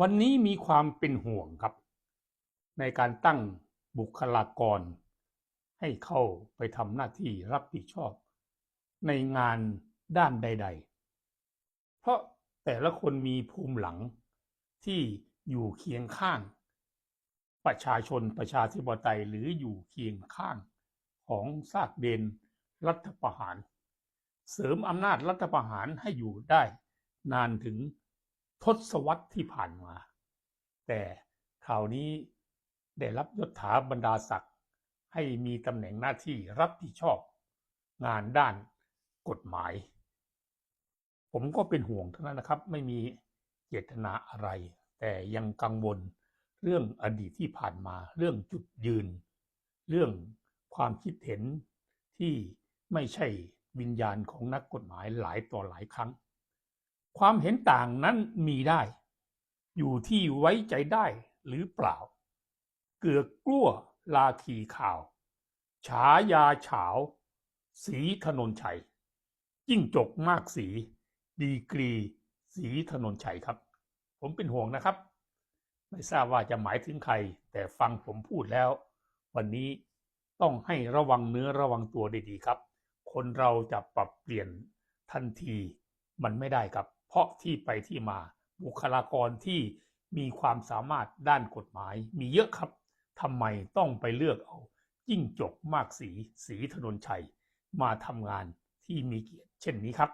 วันนี้มีความเป็นห่วงครับ ในการตั้งบุคลากร ให้เข้าไปทำหน้าที่รับผิดชอบ ในงานด้านใด ๆ เพราะแต่ละคนมีภูมิหลังที่อยู่เคียงข้าง ประชาชนประชาธิปไตยหรืออยู่เคียงข้างของซากเดนรัฐประหาร เสริมอำนาจรัฐประหารให้อยู่ได้นานถึง ทศวรรษที่ผ่านมา แต่คราวนี้ได้รับยศถาบรรดาศักดิ์ให้มีตำแหน่งหน้าที่รับผิดชอบ งานด้านกฎหมาย ผมก็เป็นห่วงเท่านั้นนะครับ ไม่มีเจตนาอะไร แต่ยังกังวลเรื่องอดีตที่ผ่านมา เรื่องจุดยืน เรื่องความคิดเห็นที่ไม่ใช่วิญญาณของนักกฎหมายหลายต่อหลายครั้ง ความเห็นต่างนั้นมีได้ อยู่ที่ไว้ใจได้หรือเปล่า เกือกกลั้วลาขีข่าว ฉายาเฉาสีถนนชัยจิ้งจกมากสี ดีกรี สีถนนชัยครับ ผมเป็นห่วงนะครับ ไม่ทราบว่าจะหมายถึงใคร แต่ฟังผมพูดแล้ว วันนี้ต้องให้ระวังเนื้อระวังตัวดีๆครับ คนเราจะปรับเปลี่ยนทันทีมันไม่ได้ครับ เพราะที่ไปที่มาบุคลากรที่มีความสามารถด้านกฎหมาย มีเยอะครับทำไมต้องไปเลือกเอายิ่งจกมากสีสีถนนชัย มาทำงานที่มีเกียรติเช่นนี้ครับ